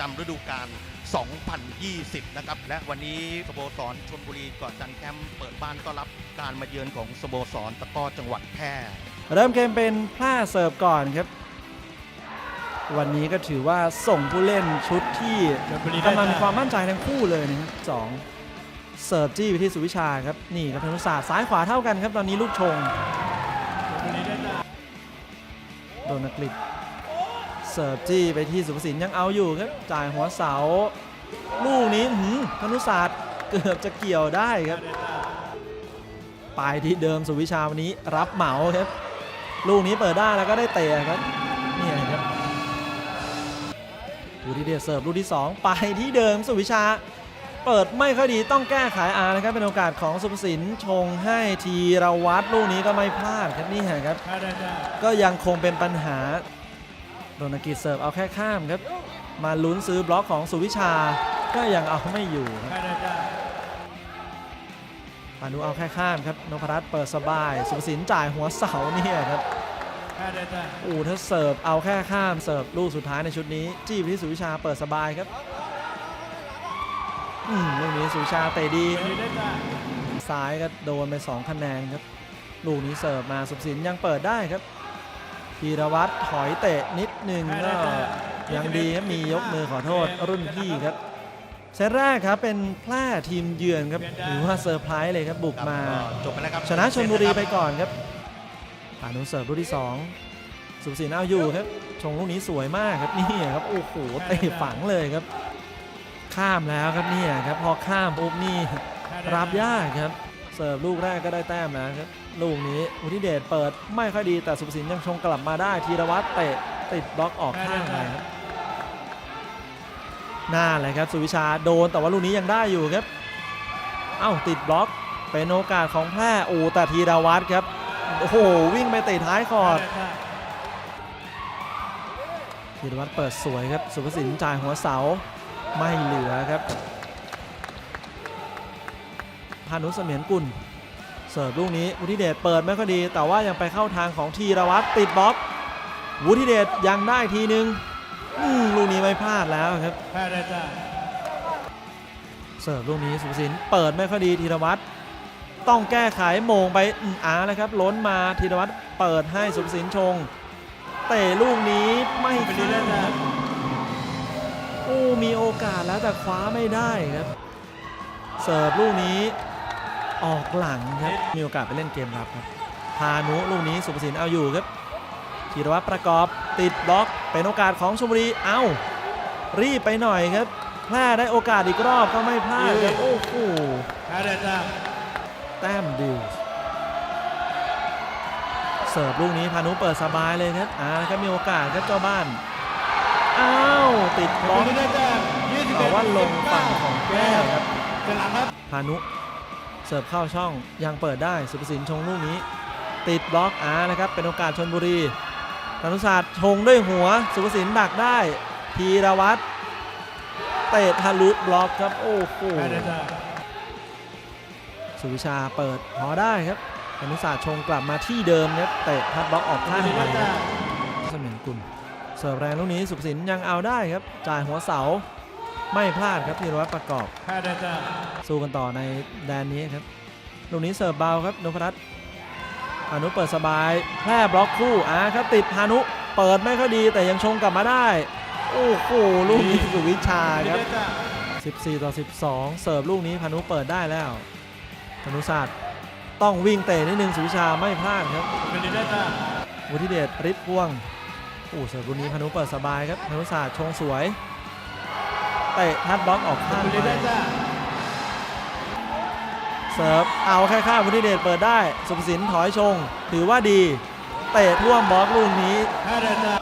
จำฤดูกาล 2020 นะครับ และวันนี้สโมสรชลบุรีเกาะจันทร์แคมป์เปิดบ้านต้อนรับการมาเยือนของสโมสรตะกร้อจังหวัดแพร่ เริ่มเกมเป็นแพร่เสิร์ฟก่อนครับ วันนี้ก็ถือว่าส่งผู้เล่นชุดที่ชลบุรีได้กำลังมีแต้มความมั่นใจทั้งคู่เลยนะครับสองเสิร์ฟจี้ไปที่สุวิชาครับนี่ครับธนุศาสตร์ซ้ายขวาเท่ากันครับตอนนี้ลูกชง ชลบุรีได้แต้มโดนกฤษ เสิร์ฟจี้ไปที่สุภสินยังเอาอยู่ครับ จ่ายหัวเสา ลูกนี้หืมธนุศาสตร์เกือบจะเกี่ยวได้ครับ ไปที่เดิมสุวิชาวันนี้รับเหมาครับ ลูกนี้เปิดได้แล้วก็ได้เตะครับนี่ครับดูที่เดชเสิร์ฟลูกที่ 2 ไปที่เดิมสุวิชา เปิดไม่ค่อยดีต้องแก้ไขอานะครับ เป็นโอกาสของสุภสินชงให้ทีรวัตรลูกนี้ก็ไม่พลาดครับนี่ครับก็ยังคงเป็นปัญหา โดนกิจเสิร์ฟเอาแค่ข้ามครับ มาลุ้นซื้อบล็อกของสุวิชา ก็ยังเอาไม่อยู่ครับได้แต้มพานุเอาแค่ข้ามครับนพรัตน์เปิดสบาย สุภสินจ่ายหัวเสาเนี่ยครับได้แต้มอูถ้าเสิร์ฟเอาแค่ข้ามเสิร์ฟลูกสุดท้ายในชุดนี้ จี้ไปที่สุวิชาเปิดสบายครับอืมลูกนี้สุวิชาเตะดีชลบุรีได้แต้มซ้ายก็โดนไป2คะแนนครับ ลูกนี้เสิร์ฟมาสุภสินยังเปิดได้ครับ พีรวัตรถอยเตะนิดนึงก็ยังดีครับมียกมือขอโทษรุ่นพี่ครับเซตแรกครับเป็นแพร่ทีมเยือนครับหรือว่าเซอร์ไพรส์เลยครับบุกมาจบไปแล้วครับชนะชนบุรีไปก่อนครับผ่านนุเสิร์ฟลูกที่2สุภสินเอาอยู่ครับชงลูกนี้สวยมากครับนี่ครับโอ้โหเตะฝังเลยครับ ข้ามแล้วครับเนี่ยครับพอข้ามปุ๊บนี่รับยากครับเสิร์ฟลูกแรกก็ได้แต้มแล้วครับ ลูกนี้วุฒิเดชเปิดไม่ค่อยดีแต่สุภสินยังชงกลับมาได้ธีรวัตรเตะติดบล็อกออกข้างไปครับหน้าเลยครับสุวิชาโดนแต่ว่าลูกนี้ยังได้อยู่ครับ เอ้าติดบล็อกเป็นโอกาสของแพร่โอ้แต่ธีรวัตรครับโอ้โหวิ่งไปเตะท้ายคอดธีรวัตรเปิดสวยครับ สุภสินจ่ายหัวเสาไม่เหลือครับพานุเสมียนกุล เสิร์ฟลูกนี้วุฒิเดชเปิดไม่ค่อยดี แต่ว่ายังไปเข้าทางของธีรวัตรติดบล็อกวุฒิเดชยังได้ทีนึงลูกนี้ไม่พลาดแล้วครับได้แต้มเสิร์ฟลูกนี้สุภสินเปิดไม่ค่อยดีธีรวัตรต้องแก้ไขโมงไปอืมอาแล้วครับ ล้นมาธีรวัตรเปิดให้สุภสินชง เตะลูกนี้ไม่เข้าโอ้มีโอกาสแล้วแต่คว้าไม่ได้ครับ เสิร์ฟลูกนี้ ออกหลังครับ มีโอกาสไปเล่นเกมรับครับ พานุลูกนี้สุภสินเอาอยู่ครับธีรวัตรประกอบติดบล็อกเป็นโอกาสของชลบุรี เอ้ารีบไปหน่อยครับแพร่ได้โอกาสอีกรอบก็ไม่พลาดครับโอ้โหได้แต้มแต้มดิวเสิร์ฟลูกนี้พานุเปิดสบายเลยครับอ่าครับมีโอกาสครับเจ้าบ้านอ้าวติดชบลล็อกบุรีได้แต้มยี่สิบแต่เอ็ดว่าลงฝั่งของแพร่ครับเสร็จหลังครับพานุ เสิร์ฟเข้าช่องยังเปิดได้สุภสินชงลูกนี้ ติดบล็อกอานะครับ เป็นโอกาสชนบุรีธนุศาสตร์ชงด้วยหัวสุภสินดักได้ ธีรวัตรเตะทะลุบล็อกครับ โอ้โหได้แต้มสุวิชาเปิดพอได้ครับธนุศาสตร์ชงกลับมาที่เดิมครับเตะพัดบล็อกออกชลข้างบุรีไปได้คแต้รับมเสมียนกุลเสิร์ฟแรงลูกนี้สุภสินยังเอาได้ครับ จ่ายหัวเสา ไม่พลาดครับธีรวัตรประกอบได้แต้มสู้กันต่อในแดนนี้ครับลูกนี้เสิร์ฟเบาครับนพรัตน์พานุเปิดสบาย แพร่บล็อกคู่อ่าครับติดพานุเปิดไม่ค่อยดีแต่ยังชงกลับมาได้ โอ้โหลูกนี้สุวิชาครับได้แต้ม14 ต่อ 12 เสิร์ฟลูกนี้พานุเปิดได้แล้วพานุศาสตร์ต้องวิ่งเตะนิดนึงสุวิชาไม่พลาดครับชลบุรีได้แต้มวุฒิเดชฤทธิ์พ่วงโอ้เสิร์ฟลูกนี้พานุเปิดสบายครับพานุศาสตร์ชงสวย เตะทัดบล็อกออกชข้าลงบุรีไปได้แต้มเสิร์ฟเอาแค่ข้ามวุฒิเดชเปิดได้ สุภสินถอยชง ถือว่าดี เตะท่วมบล็อกลูกนี้ได้แต้ม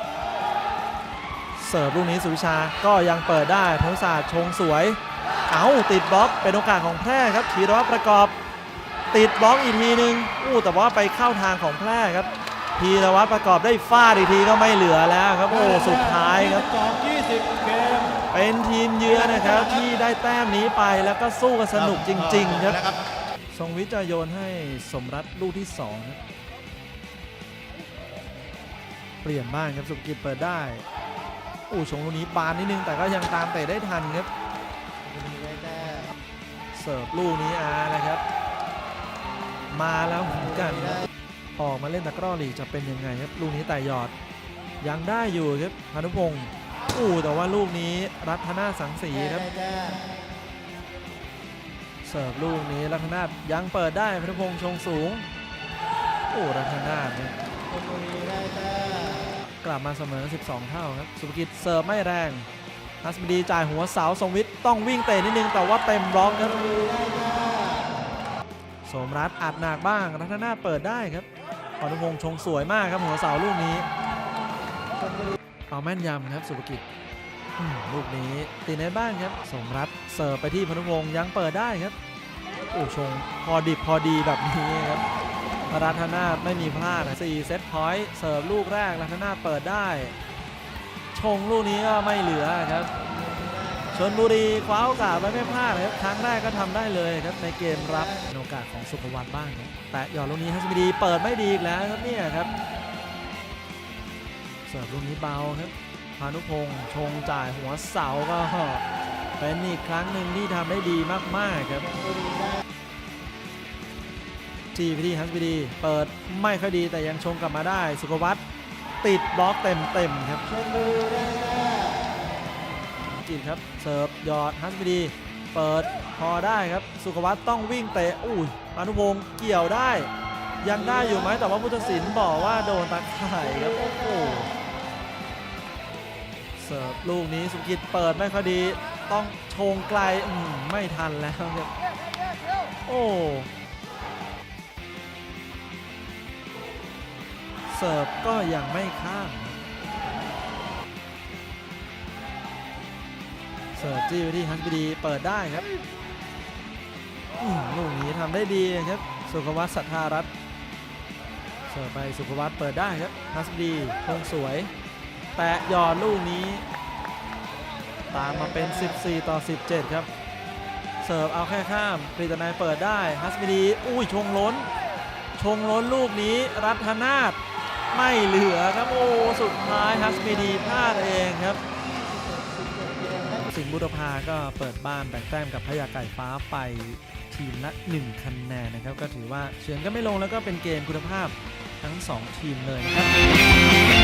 เสิร์ฟลูกนี้สุวิชาก็ยังเปิดได้ธนุศาสตร์ชงสวย เอาติดบล็อกเป็นโอกาสของแพร่ครับธีรวัตรประกอบ ติดบล็อกอีกทีนึงอู้แต่ว่าไปเข้าทางของแพร่ครับ ธีรวัตรประกอบได้ฟาดอีกทีก็ไม่เหลือแล้วครับ โอ้สุดท้ายครับสองยี่สิบเกมเป็นทีมเยือนนะครับที่ได้แต้มนี้ไปแล้วก็สู้กันสนุกจริง ๆ ครับ นะครับ ทรงวิทย์จะโยนให้สมรัตลูกที่สองครับเปลี่ยนบ้างครับสุภกิจเปิดได้อู้ชงลูกนี้บานนิดนึงแต่ก็ยังตามเตะได้ทันครับเสิร์ฟลูกนี้อาร์นะครับ มาแล้วเหมือนกันครับ ออกมาเล่นตะกร้อลีกจะเป็นยังไงครับลูกนี้แต่ยอด ยังได้อยู่ครับพานุพงศ์อู้แต่ว่าลูกนี้รัตนาสังสีครับเสิร์ฟลูกนี้รัตนายังเปิดได้พานุพงศ์ชงสูงโอ้รัตนาเนี่ยกลับมาเสมอ 12 เท่าครับสุภกิจเสิร์ฟไม่แรงฮัสบดีจ่ายหัวเสาทรงวิทย์ต้องวิ่งเตะนิดนึงแต่ว่าเต็มบล็อกครับ สมรัฐอัดหนักบ้างรัตนาเปิดได้ครับพนุพงศ์ชงสวยมากครับหัวเสาลูกนี้ เอาแม่นยำครับสุภกิจลูกนี้ตีในบ้างครับ สมรัฐเสิร์ฟไปที่พนุพงศ์ยังเปิดได้ครับโอ้ชงพอดิบพอดีแบบนี้ครับรัตนาไม่มีพลาดนะ4เซตพอยต์เสิร์ฟลูกแรกรัตนาเปิดได้ ชงลูกนี้ก็ไม่เหลือครับ ชนบุรีคว้าโอกาสไว้ไม่พลาดครับครั้งแรกก็ทำได้เลยครับในเกมรับโอกาสของสุภวัตบ้างครับแต่หยอดลูกนี้ฮัสมิดีเปิดไม่ดีอีกแล้วครับเนี่ยครับเสิร์ฟลูกนี้เบาครับพานุพงศ์ชงจ่ายหัวเสาก็เป็นอีกครั้งหนึ่งที่ทำได้ดีมากๆครับจีพีดีฮัสบีดี เปิดไม่ค่อยดีแต่ยังชงกลับมาได้ สุขวัตติดบล็อกเต็มๆครับ จีนครับเสิร์ฟหยอดฮัสบีดีเปิดพอได้ครับสุขวัตต้องวิ่งเตะอุ้ยพานุพงศ์เกี่ยวได้ ยังได้อยู่ไหมแต่ว่าพุทธศิลป์บอกว่าโดนตะข่ายครับโอ้โหเสิร์ฟลูกนี้สุกิจเปิดไม่ค่อยดีต้องชงไกลมไม่ทันแล้วครับโอ้เสิร์ฟก็ยังไม่ข้าม เสิร์ฟจี้ไปที่ฮันบีดีเปิดได้ครับลูกนี้ทำได้ดีครับ สุขวัตสัทธารัตเสิร์ฟไปสุภวัตเปิดได้ครับฮัสดีคงสวย แตะยอดลูกนี้ ตามมาเป็น 14 ต่อ 17 ครับ เสิร์ฟเอาแค่ข้ามปรีตนายเปิดได้ฮัสบีดีอุ้ยชงล้น ชงล้นลูกนี้รัฐนาถไม่เหลือครับโอ้สุดท้ายฮัสบีดีพลาดเองครับ บุรพาก็เปิดบ้านแบ่งแต้มกับพยาไก่ฟ้าไปทีมละ1คะแนนนะครับ ก็ถือว่าเฉือนก็ไม่ลงแล้วก็เป็นเกมคุณภาพทั้ง 2 ทีมเลยนะครับ